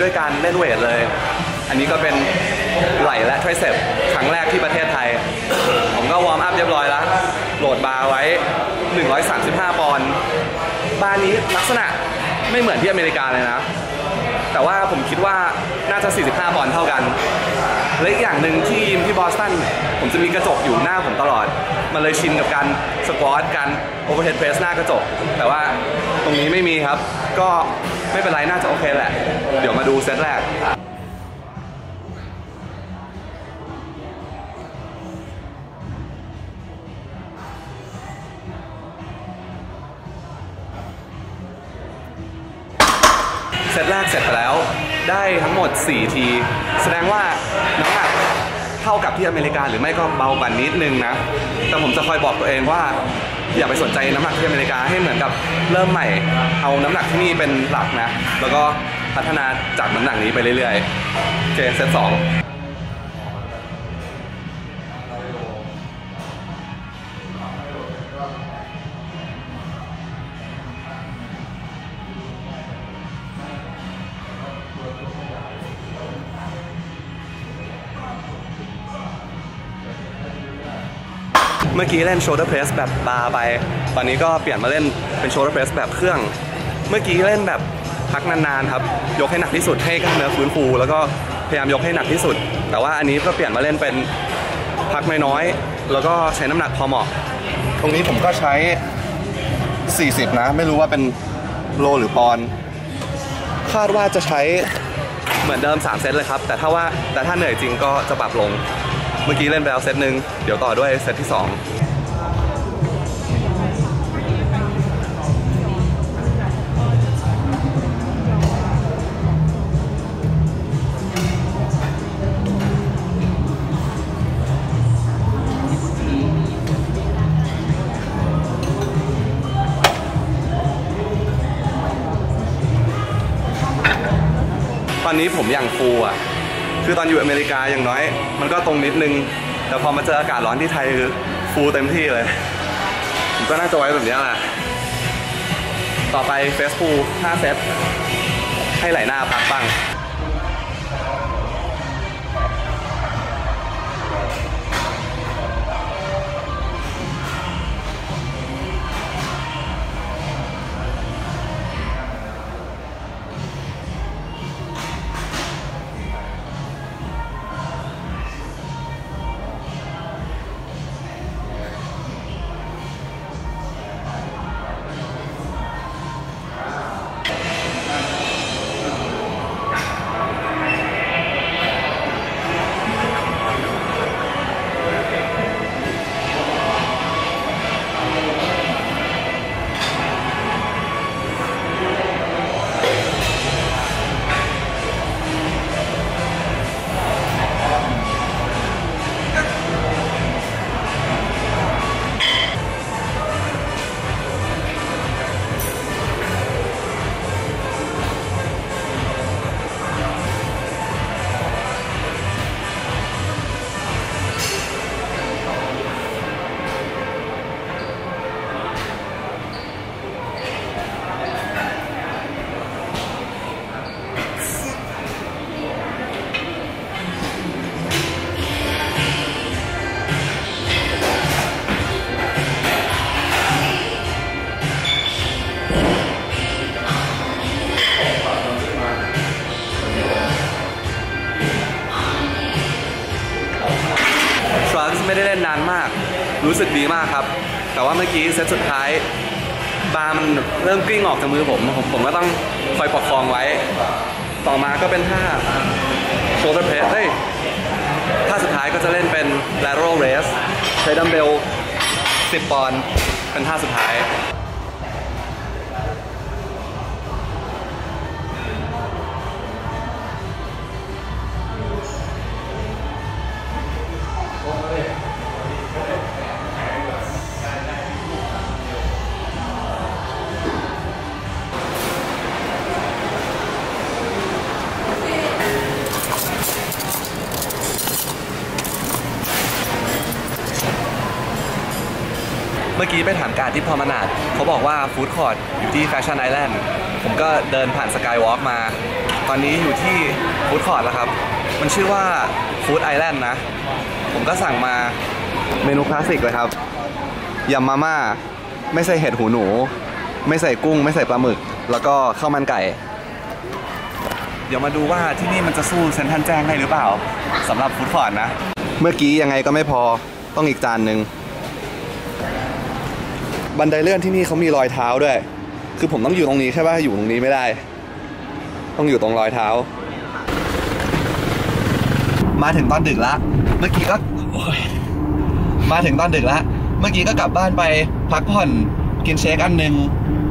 ด้วยการเล่นเวทเลย อันนี้ก็เป็นไหล่และทรเซปครั้งแรกที่ประเทศไทย ผมก็วอร์มอัพเรียบร้อยแล้ว โหลดบาร์ไว้ 135 ปอนด์บาร์นี้ลักษณะไม่เหมือนที่อเมริกาเลยนะ แต่ว่าผมคิดว่าน่าจะ 45 ปอนด์เท่ากัน และอีกอย่างหนึ่งที่ยิมที่บอสตัน ผมจะมีกระจกอยู่หน้าผมตลอด มันเลยชินกับการสควอตการโอเวอร์เฮดเพรสหน้ากระจก แต่ว่าตรงนี้ไม่มีครับ ก็ ไม่เป็นไรน่าจะโอเคแหละ เดี๋ยวมาดูเซตแรกเซตแรกเสร็จไปแล้วได้ทั้งหมด 4 ที แสดงว่าน้ำหนักเท่ากับที่อเมริกาหรือไม่ก็เบากว่านิดนึงนะ แต่ผมจะคอยบอกตัวเองว่า อย่าไปสนใจน้ำหนักที่อเมริกาให้เหมือนกับเริ่มใหม่ เอาน้ำหนักที่นี่เป็นหลักนะ แล้วก็พัฒนาจากน้ำหนักนี้ไปเรื่อยๆโอเคเซตสอง มื่อกี้เล่น shoulder press แบบบาร์ไป ตอนนี้ก็เปลี่ยนมาเล่นเป็น shoulder press แบบเครื่อง เมื่อกี้เล่นแบบพักนานๆครับ ยกให้หนักที่สุดให้กล้ามเนื้อฟื้นฟู แล้วก็พยายามยกให้หนักที่สุด แต่ว่าอันนี้ก็เปลี่ยนมาเล่นเป็นพักน้อยๆ แล้วก็ใช้น้ำหนักพอเหมาะ ตรงนี้ผมก็ใช้ 40 นะ ไม่รู้ว่าเป็นโลหรือปอน คาดว่าจะใช้เหมือนเดิม 3 เซตเลยครับ แต่ถ้าว่าแต่ถ้าเหนื่อยจริงก็จะปรับลง มื่อกี้เล่นไปแล้วเซตหนึ่งเดี๋ยวต่อด้วยเซตที่2ตอนนี้ผมอย่างฟูอะ คือตอนอยู่อเมริกาอย่างน้อย มันก็ตรงนิดนึง แต่พอมาเจออากาศร้อนที่ไทยคือฟูเต็มที่เลยก็น่าจะไว้แบบนี้แหละ ต่อไปเฟสฟู5เซตให้ไหลหน้าพักบ้าง รู้สึกดีมากครับ แต่ว่าเมื่อกี้เซตสุดท้ายบาร์มันเริ่มกลิ้งออกจากมือผม ผมผมก็ต้องคอยประคองไว้ ต่อมาก็เป็นท่า shoulder press เฮ้ยท่าสุดท้ายก็จะเล่นเป็น lateral raise ใช้ดัมเบล 10 ปอนด์เป็นท่าสุดท้าย กี้ไปถามการที่พอมนาดเขาบอกว่าฟู้ดคอร์ทอยู่ที่แฟชั่นไอแลนด์ผมก็เดินผ่านสกายวอล์กมา ตอนนี้อยู่ที่ฟู้ดคอร์ทแล้วครับ มันชื่อว่าฟู้ดไอแลนด์นะ ผมก็สั่งมาเมนูคลาสสิกเลยครับยำมาม่าไม่ใส่เห็ดหูหนู ไม่ใส่กุ้ง ไม่ใส่ปลาหมึก แล้วก็ข้าวมันไก่ เดี๋ยวมาดูว่าที่นี่มันจะสู้เซนทรันแจ้งได้หรือเปล่าสำหรับฟู้ดคอร์ทนะ เมื่อกี้ยังไงก็ไม่พอต้องอีกจานหนึ่ง บันไดเลื่อนที่นี่เขามีรอยเท้าด้วย คือผมต้องอยู่ตรงนี้ใช่ป่ะอยู่ตรงนี้ไม่ได้ ต้องอยู่ตรงรอยเท้า มาถึงตอนดึกละ เมื่อกี้ก็โอ้ยมาถึงตอนดึกละ เมื่อกี้ก็กลับบ้านไปพักผ่อนกินเชคอันหนึง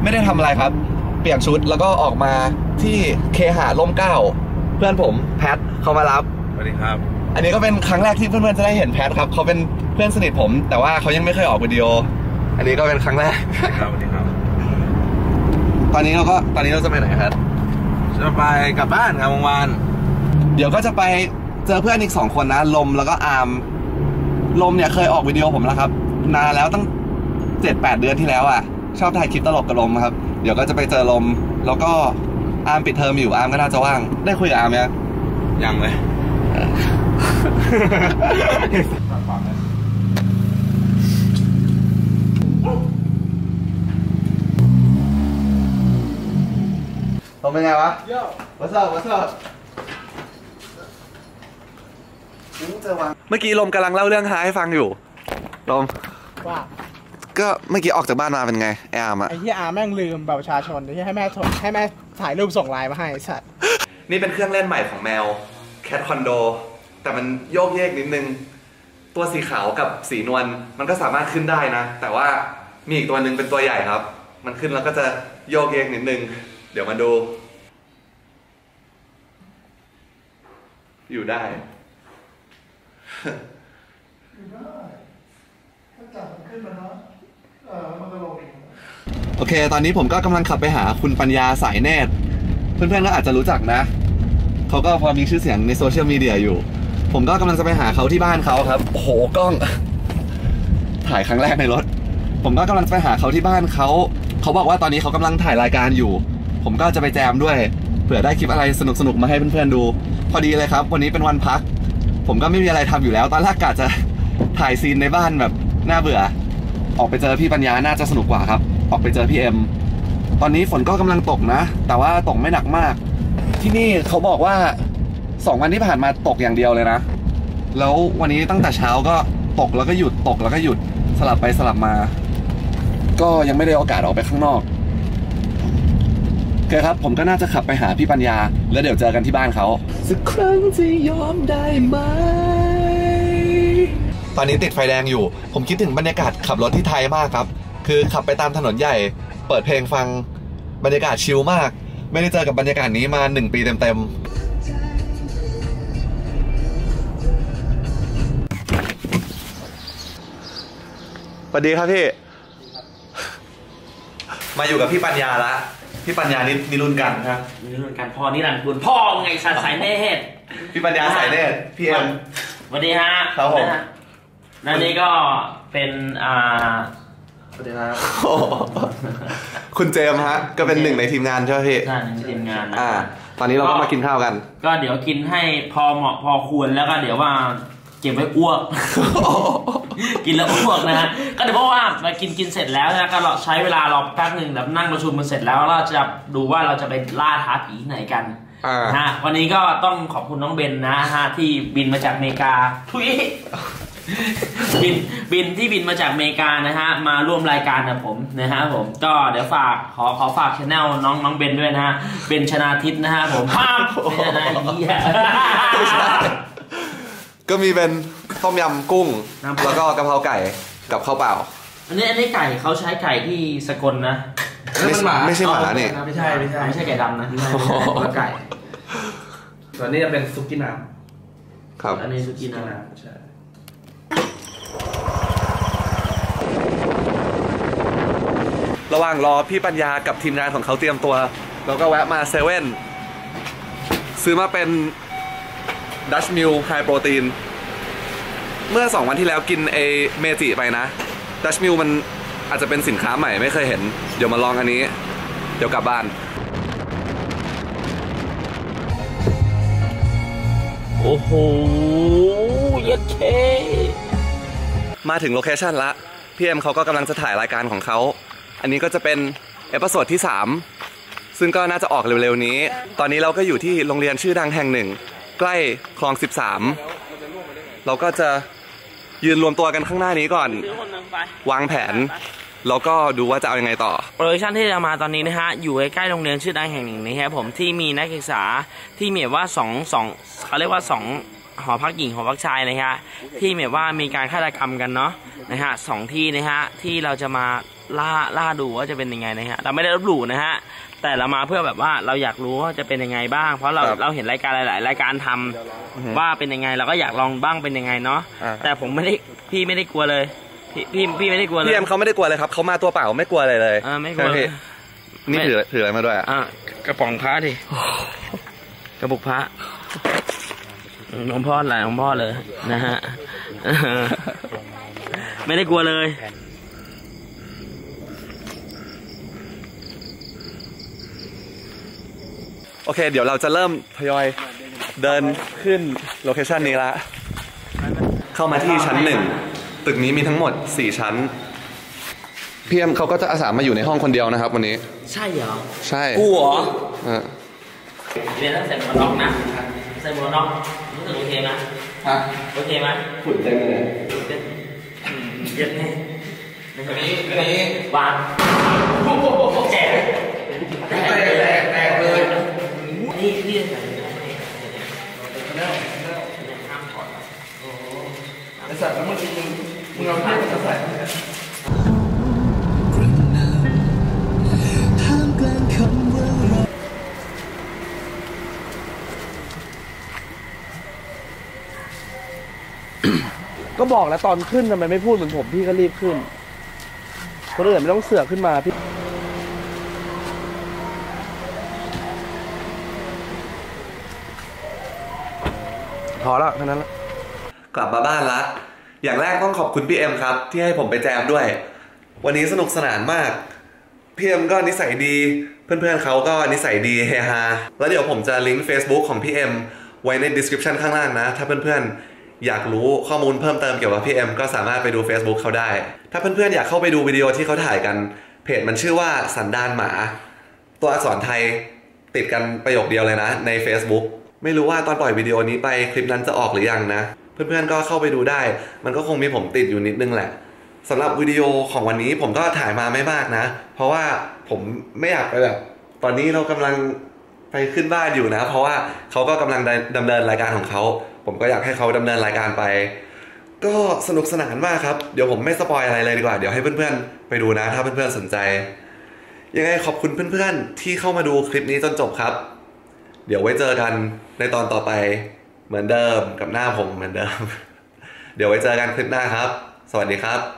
ไม่ได้ทำอะไรครับ เปลี่ยนชุดแล้วก็ออกมาที่เคหาร่มเกล้า เพื่อนผมแพทเขามารับสวัสดีครับ อันนี้ก็เป็นครั้งแรกที่เพื่อนๆจะได้เห็นแพทครับเขาเป็นเพื่อนสนิทผม แต่ว่าเขายังไม่เคยออกวิดีโอ อันนี้ก็เป็นครั้งแรกครับสวัสดีครับ ตอนนี้เราก็ตอนนี้เราจะไปไหนครับ จะไปกลับบ้านครับวานเดี๋ยวก็จะไปเจอเพื่อนอีกสองคนนะ ลมแล้วก็อาร์ม ลมเนี่ยเคยออกวิดีโอผมแล้วครับ นานแล้วตั้งเจ็ดแปดเดือนที่แล้วอะ ชอบถ่ายคลิปตลกกับลมครับ เดี๋ยวก็จะไปเจอลม แล้วก็อาร์มปิดเทอมอยู่อาร์มก็น่าจะว่าง ได้คุยกับอาร์มยังยังเลย เป็นไงวะ What's up What's up เมื่อกี้ลมกำลังเล่าเรื่องฮาให้ฟังอยู่ ลม ว่าก็เมื่อกี้ออกจากบ้านมาเป็นไงไออาร์มอะไอ้ที่อาแม่งลืมบัตรประชาชนที่ให้แม่ส่งให้แม่ถ่ายรูปส่งไลน์มาให้ไอ้สัตว์นี่เป็นเครื่องเล่นใหม่ของแมว Cat Condo แต่มันโยกเยกนิดนึง ตัวสีขาวกับสีนวลมันก็สามารถขึ้นได้นะ แต่ว่ามีอีกตัวหนึ่งเป็นตัวใหญ่ครับ มันขึ้นแล้วก็จะโยกเยกนิดนึง เดี๋ยวมาดู อยู่ได้โอเค ตอนนี้ผมก็กำลังขับไปหาคุณปัญญาสายเนตรเพื่อนๆก็อาจจะรู้จักนะ เขาก็พอมีชื่อเสียงในโซเชียลมีเดียอยู่ ผมก็กำลังจะไปหาเขาที่บ้านเขาครับ โอ้โหกล้อง ถ่ายครั้งแรกในรถ ผมก็กำลังจะไปหาเขาที่บ้านเขา เขาบอกว่าตอนนี้เขากำลังถ่ายรายการอยู่ ผมก็จะไปแจมด้วย เผื่อได้คลิปอะไรสนุกๆมาให้เพื่อนๆดู พอดีเลยครับ วันนี้เป็นวันพัก ผมก็ไม่มีอะไรทำอยู่แล้ว ตอนแรกกะจะถ่ายซีนในบ้านแบบน่าเบื่อ ออกไปเจอพี่ปัญญาน่าจะสนุกกว่าครับ ออกไปเจอพี่เอ็มตอนนี้ฝนก็กำลังตกนะ แต่ว่าตกไม่หนักมาก ที่นี่เขาบอกว่าสองวันที่ผ่านมาตกอย่างเดียวเลยนะ แล้ววันนี้ตั้งแต่เช้าก็ตกแล้วก็หยุดตกแล้วก็หยุดสลับไปสลับมา ก็ยังไม่ได้โอกาสออกไปข้างนอก เคครับ ผมก็น่าจะขับไปหาพี่ปัญญา แล้วเดี๋ยวเจอกันที่บ้านเขาสักครั้งจะยอมได้ไหม ตอนนี้ติดไฟแดงอยู่ ผมคิดถึงบรรยากาศขับรถที่ไทยมากครับ คือขับไปตามถนนใหญ่ เปิดเพลงฟังบรรยากาศชิลมาก ไม่ได้เจอกับบรรยากาศนี้มาหนึ่งปีเต็มๆสวัสดีครับพี่ มาอยู่กับพี่ปัญญาละ พี่ปัญญานี่นิรุนกันครับนี่เหมือนกันพ่อนี่รันดร์คุณพ่อไงสันสายเนตรพี่ปัญญาสายเนตรพี่เอ็ม สวัสดีฮะครับผม นะฮะและนี่ก็เป็นอ่าสวัสดีครับโอ้โหคุณเจมส์ฮะ ก็เป็นหนึ่งในทีมงานใช่ไหมพี่ท่านทีมงานนะ อ่า ตอนนี้เราก็มากินข้าวกัน ก็เดี๋ยวกินให้พอเหมาะพอควรแล้วก็เดี๋ยวว่า เก็บไว้อ้วก กินแล้วอ้วกนะฮะ ก็เดี๋ยวเพราะว่ามากินกินเสร็จแล้วนะก็เราใช้เวลารอแป๊บหนึ่งแบบนั่งประชุมมันเสร็จแล้วเราจะดูว่าเราจะไปล่าท้าผีที่ไหนกันอ่านะฮะวันนี้ก็ต้องขอบคุณน้องเบนนะฮะที่บินมาจากอเมริกาทุยบินบินที่บินมาจากอเมริกานะฮะมาร่วมรายการกับผมนะฮะผมก็เดี๋ยวฝากขอขอฝากช anel น้องน้องเบนด้วยนะฮะเบนชนาทิพย์นะฮะผมภาพไม่ใช่นะเหี้ย ก็มีเป็นต้มยำกุ้ง น้ำแล้วก็กะเพราไก่กับข้าวเปล่า อันนี้อันนี้ไก่เขาใช้ไก่ที่สกลนะไม่ใช่ไม่ใช่หมาเนี่ย ไม่ใช่ไม่ใช่ไม่ใช่ไก่ดำนะไม่ใช่ไม่ใช่คนละไก่ ส่วนนี้จะเป็นซุกี้น้ครับ อันนี้สุกี้นะำใช่ระหว่างรอพี่ปัญญากับทีมงานของเขาเตรียมตัว เราก็แวะมาเซเว่นซื้อมาเป็น ดัชมิลไฮโปรตีน เมื่อ 2 วันที่แล้วกินเอเมจิไปนะดัชมิลมันอาจจะเป็นสินค้าใหม่ไม่เคยเห็น เดี๋ยวมาลองอันนี้ เดี๋ยวกลับบ้าน โอ้โหเย็ดเค มาถึงโลเคชันละ พี่เอ็มเขาก็กำลังจะถ่ายรายการของเขา อันนี้ก็จะเป็นเอพิโซดที่ 3 ซึ่งก็น่าจะออกเร็วๆนี้ ตอนนี้เราก็อยู่ที่โรงเรียนชื่อดังแห่งหนึ่ง ใกล้คลอง 13 เราก็จะยืนรวมตัวกันข้างหน้านี้ก่อน วางแผน แล้วก็ดูว่าจะเอายังไงต่อโปรดักชันที่จะมาตอนนี้นะฮะ อยู่ใกล้โรงเรียนชื่อดังแห่งหนึ่งนะครับผมที่มีนักศึกษาที่มีแบบว่าสองสองเขาเรียกว่าสองหอพักหญิงหอพักชายนะฮะที่แบบว่ามีการฆาตกรรมกันเนาะนะฮะสองที่นะฮะที่เราจะมาล่าล่าดูว่าจะเป็นยังไงนะฮะเราไม่ได้ลบหลู่นะฮะ แต่เรามาเพื่อแบบว่าเราอยากรู้ว่าจะเป็นยังไงบ้าง เพราะเราครับเราเห็นรายการหลาย ๆ รายการทำว่าเป็นยังไงเราก็อยากลองบ้างเป็นยังไงเนาะอ่า แต่ผมไม่ได้พี่ไม่ได้กลัวเลย พี่พี่พี่ไม่ได้กลัวเลย พี่เอ็มเขาไม่ได้กลัวเลยครับเขามาตัวเปล่าไม่กลัวอะไรเลยอ่าไม่กลัว ใช่พี่นี่ถือถืออะไรมาด้วยอะอะกระป๋องพระดิกระปุกพระหลวงพ่อหลายหลวงพ่อเลยนะฮะ ไม่ได้กลัวเลย โอเค เดี๋ยวเราจะเริ่มทยอยเดินขึ้นโลเคชันนี้ละ เข้ามาที่ชั้นหนึ่ง ตึกนี้มีทั้งหมด 4 ชั้นพี่เอ็มเขาก็จะอาสามาอยู่ในห้องคนเดียวนะครับ วันนี้ ใช่เหรอ ใช่กูเหรออ่าเรียนตั้งแต่หมวกน็อกนะใส่หมวกน็อกรู้สึกโอเคไหมฮะโอเคไหมฝุ่นเต็มเลยเย็นอืมเย็นแน่ในคนนี้อันนี้วางแจกแต บอกแล้วตอนขึ้นทำไมไม่พูดเหมือนผมพี่ก็รีบขึ้นคนอื่นไม่ต้องเสือกขึ้นมาพี่พอแล้วแค่นั้นละกลับมาบ้านละ อย่างแรกต้องขอบคุณพี่เอ็มครับ ที่ให้ผมไปแจมด้วย วันนี้สนุกสนานมาก พี่เอ็มก็นิสัยดี เพื่อนๆเขาก็นิสัยดีเฮฮา แล้วเดี๋ยวผมจะลิงก์ Facebook ของพี่เอ็มไว้ใน description ข้างล่างนะ ถ้าเพื่อนๆ อยากรู้ข้อมูลเพิ่มเติมเกี่ยวกับพี่เอ็มก็สามารถไปดู Facebook เขาได้ ถ้าเพื่อนๆอยากเข้าไปดูวิดีโอที่เขาถ่ายกัน เพจมันชื่อว่าสันดานหมา ตัวอักษรไทยติดกันประโยคเดียวเลยนะ ใน Facebook ไม่รู้ว่าตอนปล่อยวิดีโอนี้ไปคลิปนั้นจะออกหรือยังนะ เพื่อนๆก็เข้าไปดูได้ มันก็คงมีผมติดอยู่นิดนึงแหละสำหรับวิดีโอของวันนี้ผมก็ถ่ายมาไม่มากนะ เพราะว่าผมไม่อยากไปแบบ ตอนนี้เรากำลัง ไปขึ้นบ้านอยู่นะ เพราะว่าเขาก็กำลังดำเนินรายการของเขา ผมก็อยากให้เขาดำเนินรายการไป ก็สนุกสนานมากครับ เดี๋ยวผมไม่สปอยอะไรเลยดีกว่า เดี๋ยวให้เพื่อนๆ ไปดูนะ ถ้าเพื่อนๆสนใจ ยังไงขอบคุณเพื่อนๆ ที่เข้ามาดูคลิปนี้จนจบครับ เดี๋ยวไว้เจอกันในตอนต่อไปเหมือนเดิมกับหน้าผมเหมือนเดิม เดี๋ยวไว้เจอกันคลิปหน้าครับ สวัสดีครับ